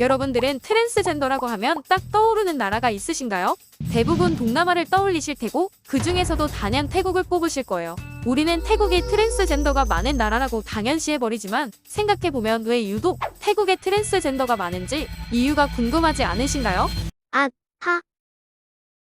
여러분들은 트랜스젠더라고 하면 딱 떠오르는 나라가 있으신가요? 대부분 동남아를 떠올리실 테고 그 중에서도 단연 태국을 뽑으실 거예요. 우리는 태국이 트랜스젠더가 많은 나라라고 당연시해버리지만 생각해보면 왜 유독 태국에 트랜스젠더가 많은지 이유가 궁금하지 않으신가요? 아, 하.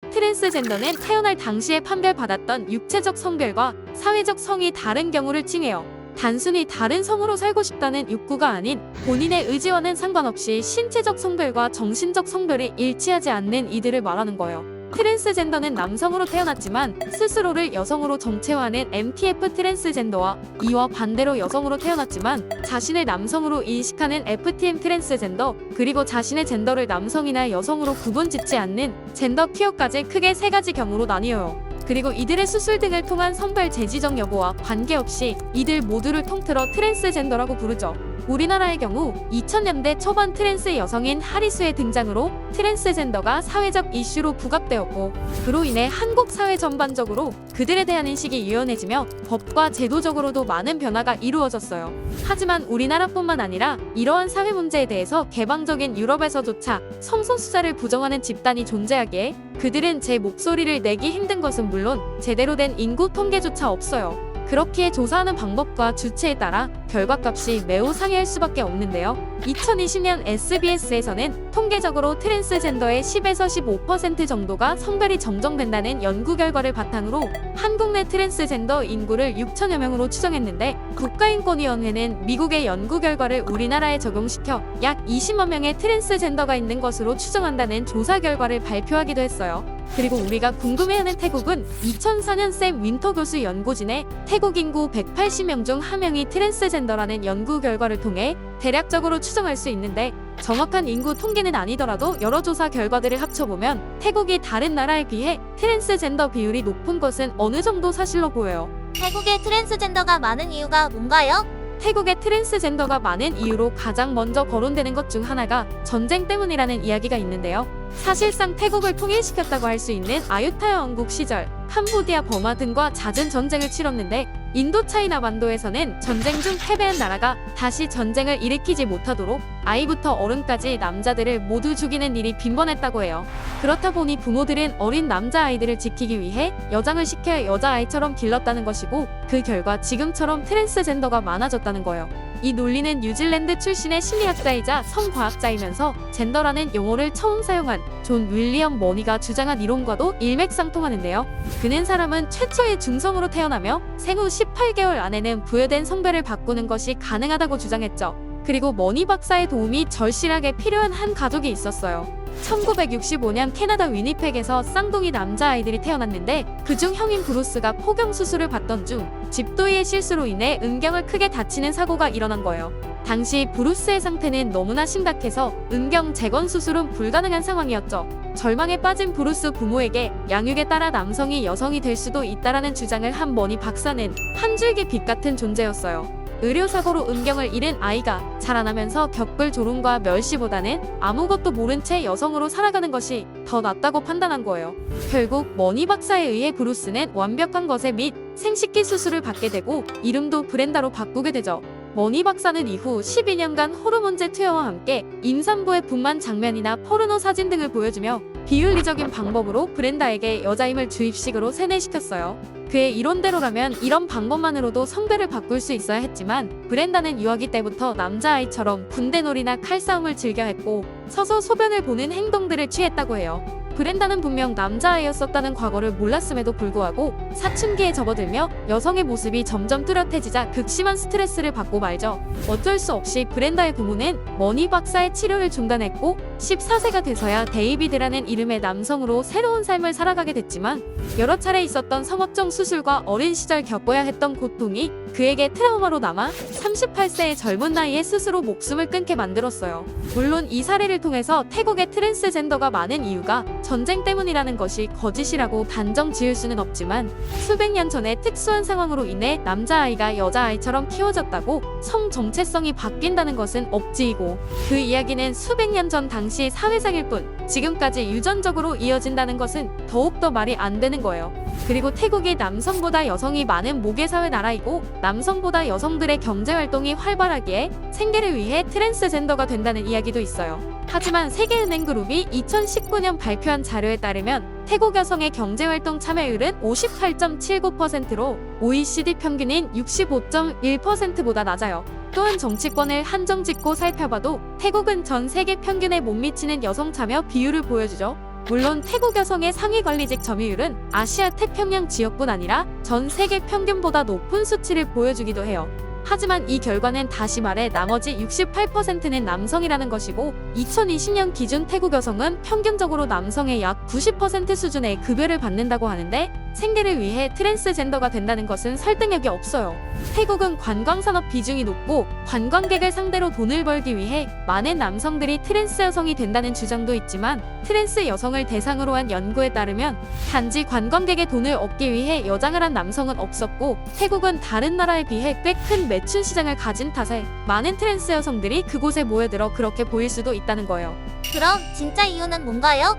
트랜스젠더는 태어날 당시에 판별받았던 육체적 성별과 사회적 성이 다른 경우를 칭해요. 단순히 다른 성으로 살고 싶다는 욕구가 아닌 본인의 의지와는 상관없이 신체적 성별과 정신적 성별이 일치하지 않는 이들을 말하는 거예요. 트랜스젠더는 남성으로 태어났지만 스스로를 여성으로 정체화하는 MTF 트랜스젠더와 이와 반대로 여성으로 태어났지만 자신을 남성으로 인식하는 FTM 트랜스젠더 그리고 자신의 젠더를 남성이나 여성으로 구분 짓지 않는 젠더 퀴어까지 크게 세 가지 경우로 나뉘어요. 그리고 이들의 수술 등을 통한 성별 재지정 여부와 관계없이 이들 모두를 통틀어 트랜스젠더라고 부르죠. 우리나라의 경우 2000년대 초반 트랜스 여성인 하리수의 등장으로 트랜스젠더가 사회적 이슈로 부각되었고 그로 인해 한국 사회 전반적으로 그들에 대한 인식이 유연해지며 법과 제도적으로도 많은 변화가 이루어졌어요. 하지만 우리나라뿐만 아니라 이러한 사회 문제에 대해서 개방적인 유럽에서조차 성소수자를 부정하는 집단이 존재하기에 그들은 제 목소리를 내기 힘든 것은 물론 제대로 된 인구 통계조차 없어요. 그렇기에 조사하는 방법과 주체에 따라 결과값이 매우 상이할 수밖에 없는데요. 2020년 SBS에서는 통계적으로 트랜스젠더의 10에서 15% 정도가 성별이 정정된다는 연구 결과를 바탕으로 한국 내 트랜스젠더 인구를 6천여 명으로 추정했는데 국가인권위원회는 미국의 연구 결과를 우리나라에 적용시켜 약 20만 명의 트랜스젠더가 있는 것으로 추정한다는 조사 결과를 발표하기도 했어요. 그리고 우리가 궁금해하는 태국은 2004년 샘 윈터 교수 연구진의 태국 인구 180명 중 한 명이 트랜스젠더라는 연구 결과를 통해 대략적으로 추정할 수 있는데 정확한 인구 통계는 아니더라도 여러 조사 결과들을 합쳐보면 태국이 다른 나라에 비해 트랜스젠더 비율이 높은 것은 어느 정도 사실로 보여요. 태국에 트랜스젠더가 많은 이유가 뭔가요? 태국에 트랜스젠더가 많은 이유로 가장 먼저 거론되는 것 중 하나가 전쟁 때문이라는 이야기가 있는데요. 사실상 태국을 통일시켰다고 할 수 있는 아유타야 왕국 시절 캄보디아 버마 등과 잦은 전쟁을 치렀는데 인도 차이나 반도에서는 전쟁 중 패배한 나라가 다시 전쟁을 일으키지 못하도록 아이부터 어른까지 남자들을 모두 죽이는 일이 빈번했다고 해요. 그렇다 보니 부모들은 어린 남자 아이들을 지키기 위해 여장을 시켜 여자 아이처럼 길렀다는 것이고 그 결과 지금처럼 트랜스젠더가 많아졌다는 거예요. 이 논리는 뉴질랜드 출신의 심리학자이자 성과학자이면서 젠더라는 용어를 처음 사용한 존 윌리엄 머니가 주장한 이론과도 일맥상통하는데요. 그는 사람은 최초의 중성으로 태어나며 생후 18개월 안에는 부여된 성별을 바꾸는 것이 가능하다고 주장했죠. 그리고 머니 박사의 도움이 절실하게 필요한 한 가족이 있었어요. 1965년 캐나다 위니펙에서 쌍둥이 남자아이들이 태어났는데 그중 형인 브루스가 포경 수술을 받던 중 집도이의 실수로 인해 음경을 크게 다치는 사고가 일어난 거예요. 당시 브루스의 상태는 너무나 심각해서 음경 재건 수술은 불가능한 상황이었죠. 절망에 빠진 브루스 부모에게 양육에 따라 남성이 여성이 될 수도 있다라는 주장을 한 머니 박사는 한 줄기 빛 같은 존재였어요. 의료사고로 음경을 잃은 아이가 자라나면서 겪을 조롱과 멸시보다는 아무것도 모른 채 여성으로 살아가는 것이 더 낫다고 판단한 거예요. 결국 머니 박사에 의해 브루스는 완벽한 것에 및 생식기 수술을 받게 되고 이름도 브렌다로 바꾸게 되죠. 머니 박사는 이후 12년간 호르몬제 투여와 함께 임산부의 분만 장면이나 포르노 사진 등을 보여주며 비윤리적인 방법으로 브렌다에게 여자임을 주입식으로 세뇌시켰어요. 그의 이론대로라면 이런 방법만으로도 성별을 바꿀 수 있어야 했지만 브렌다는 유아기 때부터 남자아이처럼 군대놀이나 칼싸움을 즐겨 했고 서서 소변을 보는 행동들을 취했다고 해요. 브렌다는 분명 남자아이였었다는 과거를 몰랐음에도 불구하고 사춘기에 접어들며 여성의 모습이 점점 뚜렷해지자 극심한 스트레스를 받고 말죠. 어쩔 수 없이 브렌다의 부모는 머니 박사의 치료를 중단했고 14세가 돼서야 데이비드라는 이름의 남성으로 새로운 삶을 살아가게 됐지만 여러 차례 있었던 성업종 수술과 어린 시절 겪어야 했던 고통이 그에게 트라우마로 남아 38세의 젊은 나이에 스스로 목숨을 끊게 만들었어요. 물론 이 사례를 통해서 태국의 트랜스젠더가 많은 이유가 전쟁 때문이라는 것이 거짓이라고 단정 지을 수는 없지만 수백 년 전에 특수한 상황으로 인해 남자아이가 여자아이처럼 키워졌다고 성 정체성이 바뀐다는 것은 억지이고 그 이야기는 수백 년 전 당시 사회상일 뿐 지금까지 유전적으로 이어진다는 것은 더욱더 말이 안 되는 거예요. 그리고 태국이 남성보다 여성이 많은 모계사회 나라이고 남성보다 여성들의 경제활동이 활발하기에 생계를 위해 트랜스젠더가 된다는 이야기도 있어요. 하지만 세계은행그룹이 2019년 발표한 자료에 따르면 태국 여성의 경제활동 참여율은 58.79%로 OECD 평균인 65.1%보다 낮아요. 또한 정치권을 한정 짓고 살펴봐도 태국은 전 세계 평균에 못 미치는 여성 참여 비율을 보여주죠. 물론 태국 여성의 상위 관리직 점유율은 아시아 태평양 지역뿐 아니라 전 세계 평균보다 높은 수치를 보여주기도 해요. 하지만 이 결과는 다시 말해 나머지 68%는 남성이라는 것이고 2020년 기준 태국 여성은 평균적으로 남성의 약 90% 수준의 급여를 받는다고 하는데 생계를 위해 트랜스젠더가 된다는 것은 설득력이 없어요. 태국은 관광산업 비중이 높고 관광객을 상대로 돈을 벌기 위해 많은 남성들이 트랜스 여성이 된다는 주장도 있지만 트랜스 여성을 대상으로 한 연구에 따르면 단지 관광객의 돈을 얻기 위해 여장을 한 남성은 없었고 태국은 다른 나라에 비해 꽤 큰 매춘 시장을 가진 탓에 많은 트랜스 여성들이 그곳에 모여들어 그렇게 보일 수도 있다는 거예요. 그럼 진짜 이유는 뭔가요?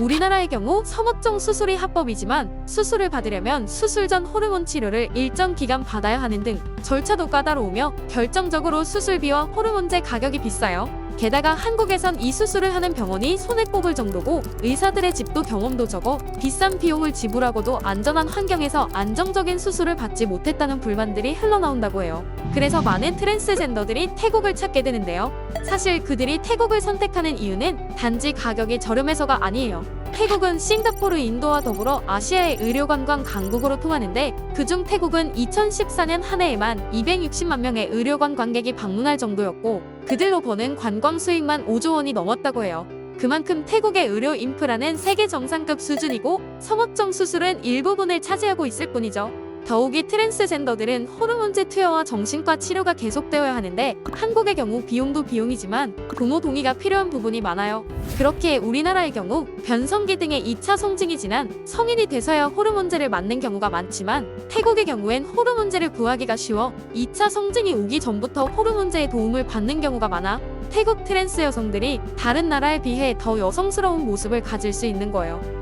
우리나라의 경우 성업종 수술이 합법이지만 수술을 받으려면 수술 전 호르몬 치료를 일정 기간 받아야 하는 등 절차도 까다로우며 결정적으로 수술비와 호르몬제 가격이 비싸요. 게다가 한국에선 이 수술을 하는 병원이 손에 꼽을 정도고 의사들의 집도 경험도 적어 비싼 비용을 지불하고도 안전한 환경에서 안정적인 수술을 받지 못했다는 불만들이 흘러나온다고 해요. 그래서 많은 트랜스젠더들이 태국을 찾게 되는데요. 사실 그들이 태국을 선택하는 이유는 단지 가격이 저렴해서가 아니에요. 태국은 싱가포르, 인도와 더불어 아시아의 의료 관광 강국으로 통하는데 그중 태국은 2014년 한 해에만 260만 명의 의료관 관객이 방문할 정도였고 그들로 버는 관광 수익만 5조 원이 넘었다고 해요. 그만큼 태국의 의료 인프라는 세계 정상급 수준이고 성업종 수술은 일부분을 차지하고 있을 뿐이죠. 더욱이 트랜스젠더들은 호르몬제 투여와 정신과 치료가 계속되어야 하는데 한국의 경우 비용도 비용이지만 부모 동의가 필요한 부분이 많아요. 그렇게 우리나라의 경우 변성기 등의 2차 성징이 지난 성인이 돼서야 호르몬제를 맞는 경우가 많지만 태국의 경우엔 호르몬제를 구하기가 쉬워 2차 성징이 오기 전부터 호르몬제의 도움을 받는 경우가 많아 태국 트랜스 여성들이 다른 나라에 비해 더 여성스러운 모습을 가질 수 있는 거예요.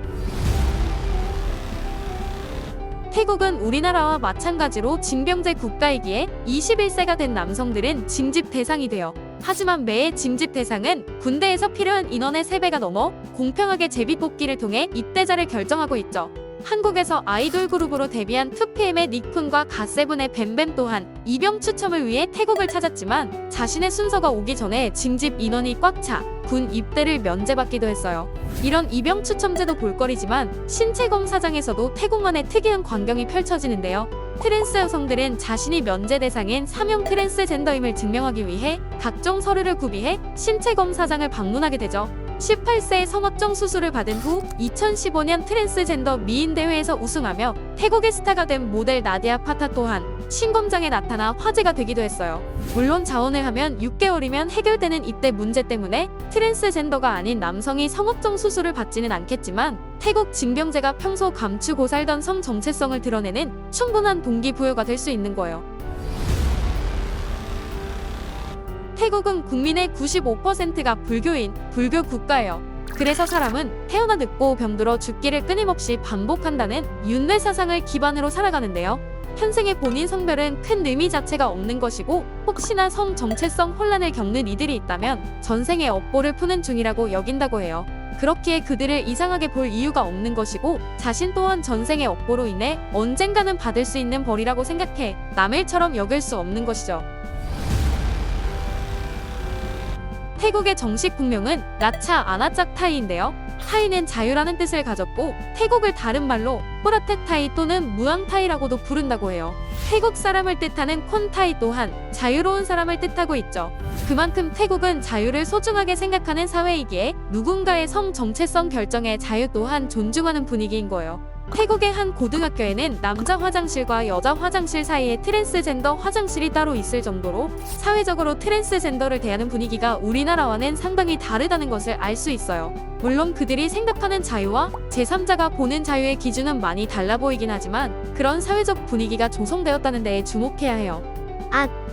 태국은 우리나라와 마찬가지로 징병제 국가이기에 21세가 된 남성들은 징집 대상이 되어 하지만 매해 징집 대상은 군대에서 필요한 인원의 3배가 넘어 공평하게 제비 뽑기를 통해 입대자를 결정하고 있죠. 한국에서 아이돌 그룹으로 데뷔한 2PM의 닉푼과 갓세븐의 뱀뱀 또한 입영 추첨을 위해 태국을 찾았지만 자신의 순서가 오기 전에 징집 인원이 꽉 차 군 입대를 면제받기도 했어요. 이런 입영 추첨제도 볼거리지만 신체 검사장에서도 태국만의 특이한 광경이 펼쳐지는데요. 트랜스 여성들은 자신이 면제 대상인 사명 트랜스젠더임을 증명하기 위해 각종 서류를 구비해 신체 검사장을 방문하게 되죠. 18세에 성업종 수술을 받은 후 2015년 트랜스젠더 미인 대회에서 우승하며 태국의 스타가 된 모델 나디아 파타 또한 신검장에 나타나 화제가 되기도 했어요. 물론 자원을 하면 6개월이면 해결되는 입대 문제 때문에 트랜스젠더가 아닌 남성이 성업종 수술을 받지는 않겠지만 태국 징병제가 평소 감추고 살던 성 정체성을 드러내는 충분한 동기부여가 될 수 있는 거예요. 태국은 국민의 95%가 불교인, 불교 국가예요. 그래서 사람은 태어나 늙고 병들어 죽기를 끊임없이 반복한다는 윤회 사상을 기반으로 살아가는데요. 현생의 본인 성별은 큰 의미 자체가 없는 것이고 혹시나 성 정체성 혼란을 겪는 이들이 있다면 전생의 업보를 푸는 중이라고 여긴다고 해요. 그렇기에 그들을 이상하게 볼 이유가 없는 것이고 자신 또한 전생의 업보로 인해 언젠가는 받을 수 있는 벌이라고 생각해 남의 일처럼 여길 수 없는 것이죠. 태국의 정식 국명은 라차 아나짝 타이인데요. 타이는 자유라는 뜻을 가졌고 태국을 다른 말로 호라테 타이 또는 무앙 타이라고도 부른다고 해요. 태국 사람을 뜻하는 콘 타이 또한 자유로운 사람을 뜻하고 있죠. 그만큼 태국은 자유를 소중하게 생각하는 사회이기에 누군가의 성 정체성 결정의 자유 또한 존중하는 분위기인 거예요. 태국의 한 고등학교에는 남자 화장실과 여자 화장실 사이에 트랜스젠더 화장실이 따로 있을 정도로 사회적으로 트랜스젠더를 대하는 분위기가 우리나라와는 상당히 다르다는 것을 알 수 있어요. 물론 그들이 생각하는 자유와 제3자가 보는 자유의 기준은 많이 달라 보이긴 하지만 그런 사회적 분위기가 조성되었다는 데에 주목해야 해요.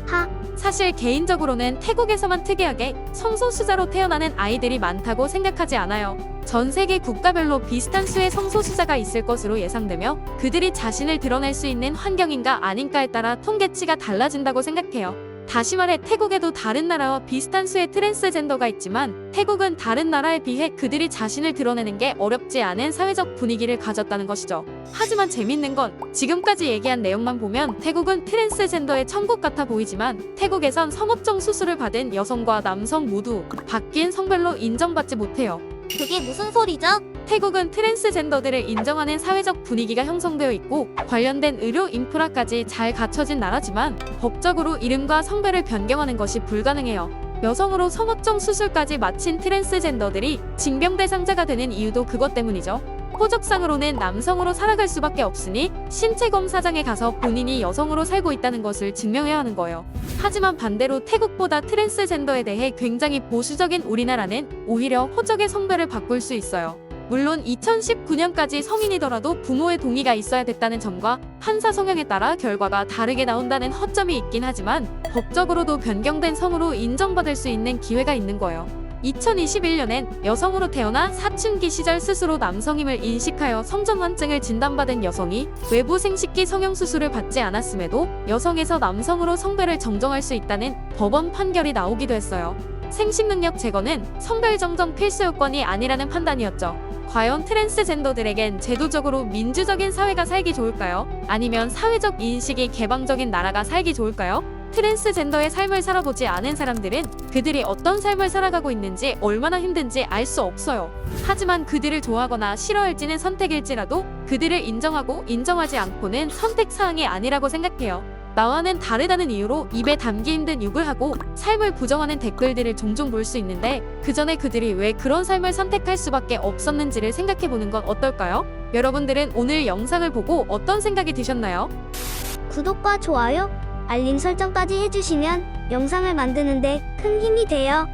하 사실 개인적으로는 태국에서만 특이하게 성소수자로 태어나는 아이들이 많다고 생각하지 않아요. 전 세계 국가별로 비슷한 수의 성소수자가 있을 것으로 예상되며 그들이 자신을 드러낼 수 있는 환경인가 아닌가에 따라 통계치가 달라진다고 생각해요. 다시 말해 태국에도 다른 나라와 비슷한 수의 트랜스젠더가 있지만 태국은 다른 나라에 비해 그들이 자신을 드러내는 게 어렵지 않은 사회적 분위기를 가졌다는 것이죠. 하지만 재밌는 건 지금까지 얘기한 내용만 보면 태국은 트랜스젠더의 천국 같아 보이지만 태국에선 성업정 수술을 받은 여성과 남성 모두 바뀐 성별로 인정받지 못해요. 그게 무슨 소리죠? 태국은 트랜스젠더들을 인정하는 사회적 분위기가 형성되어 있고 관련된 의료 인프라까지 잘 갖춰진 나라지만 법적으로 이름과 성별을 변경하는 것이 불가능해요. 여성으로 성업정 수술까지 마친 트랜스젠더들이 징병 대상자가 되는 이유도 그것 때문이죠. 호적상으로는 남성으로 살아갈 수밖에 없으니 신체 검사장에 가서 본인이 여성으로 살고 있다는 것을 증명해야 하는 거예요. 하지만 반대로 태국보다 트랜스젠더에 대해 굉장히 보수적인 우리나라는 오히려 호적의 성별을 바꿀 수 있어요. 물론 2019년까지 성인이더라도 부모의 동의가 있어야 됐다는 점과 판사 성향에 따라 결과가 다르게 나온다는 허점이 있긴 하지만 법적으로도 변경된 성으로 인정받을 수 있는 기회가 있는 거예요. 2021년엔 여성으로 태어나 사춘기 시절 스스로 남성임을 인식하여 성전환증을 진단받은 여성이 외부 생식기 성형수술을 받지 않았음에도 여성에서 남성으로 성별을 정정할 수 있다는 법원 판결이 나오기도 했어요. 생식능력 제거는 성별 정정 필수 요건이 아니라는 판단이었죠. 과연 트랜스젠더들에겐 제도적으로 민주적인 사회가 살기 좋을까요? 아니면 사회적 인식이 개방적인 나라가 살기 좋을까요? 트랜스젠더의 삶을 살아보지 않은 사람들은 그들이 어떤 삶을 살아가고 있는지 얼마나 힘든지 알 수 없어요. 하지만 그들을 좋아하거나 싫어할지는 선택일지라도 그들을 인정하고 인정하지 않고는 선택 사항이 아니라고 생각해요. 나와는 다르다는 이유로 입에 담기 힘든 욕을 하고 삶을 부정하는 댓글들을 종종 볼 수 있는데 그 전에 그들이 왜 그런 삶을 선택할 수밖에 없었는지를 생각해 보는 건 어떨까요? 여러분들은 오늘 영상을 보고 어떤 생각이 드셨나요? 구독과 좋아요, 알림 설정까지 해주시면 영상을 만드는데 큰 힘이 돼요.